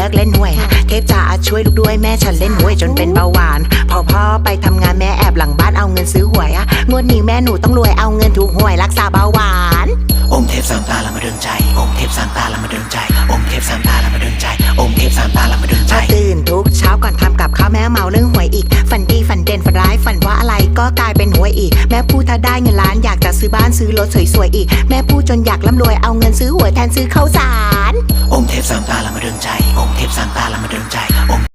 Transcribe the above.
เลิกเล่นหวย เทพจ๋าช่วยลูกด้วยแม่ฉันเล่นหวยจนเป็นเบาหวาน พอพ่อไปทำงานแม่แอบหลังบ้านเอาเงินซื้อหวยอะงวดนี้แม่หนูต้องรวยเอาเงินถูกหวยรักษาเบาหวาน องค์เทพสามตาละมาดนใจ องค์เทพสามตาละมาดนใจ องค์เทพสามตาละมาดนใจ องค์เทพสามตาละมาดนใจพอตื่นทุกเช้าก่อนทำกับข้าวแม่เมาเรื่องหวยอีก ฝันดีฝันเด่นฝันร้ายฝันว่าอะไรก็กลายเป็นหวยอีก แม่พูดถ้าได้เงินล้านอยากจะซื้อบ้านซื้อรถสวยๆอีก แม่พูดจนอยากร่ำรวยเอาเงินซื้อหวยแทนซื้อข้าวสารองค์ เทพสางตาละมาเดนใจอง